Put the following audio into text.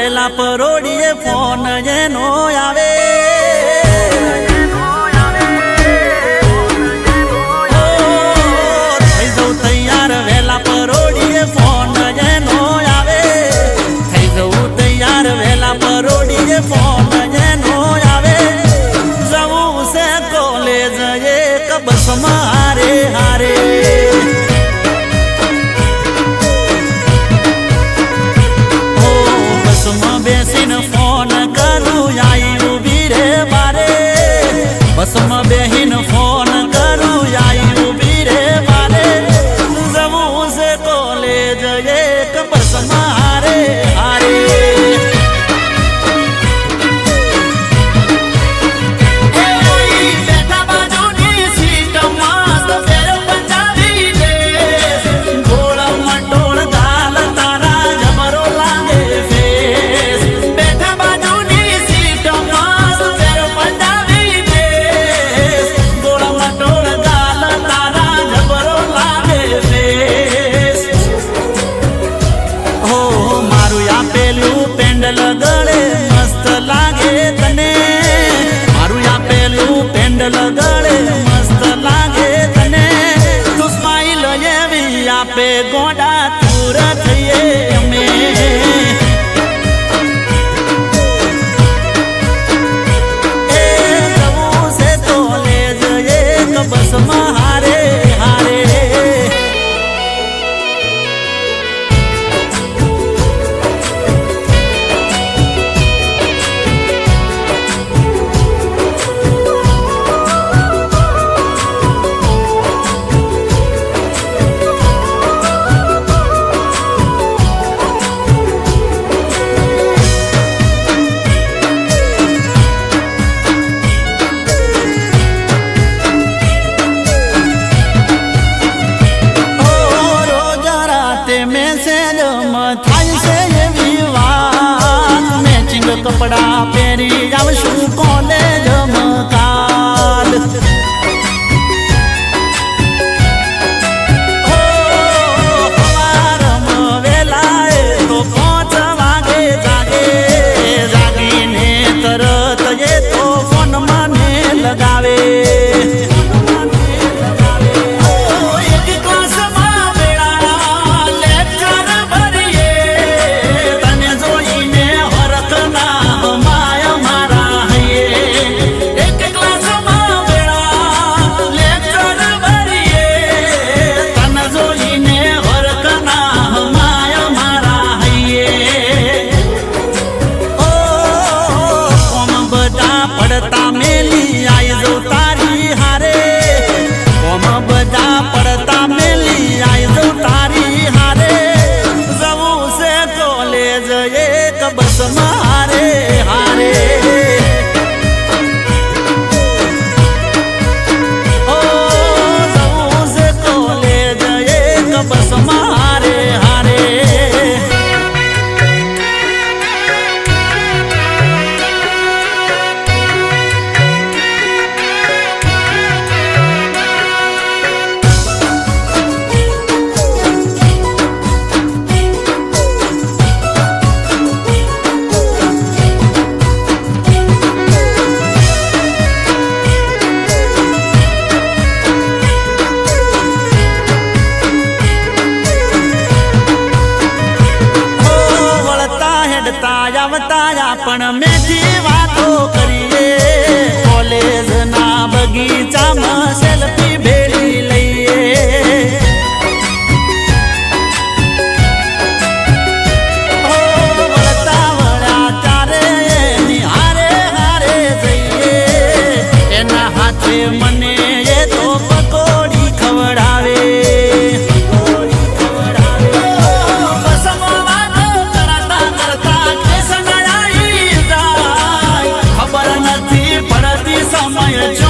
કરેલા પરોડીએ ફોન એ pegó. આપણા પડતા મેલી આઈજો તારી હારે. કોમ બધા પડતા મેલી આઈજો તારી હારે. જવું છે કોલેજ એક બસ મારે, હારે. આવતા પણ મેથી વાતો કરીએ, કોલેજ ના બગીચામાં સેલ્ફી ભેળી લઈએ. તારે હારે હારે જઈએ. એના હાથે Yeah, yeah.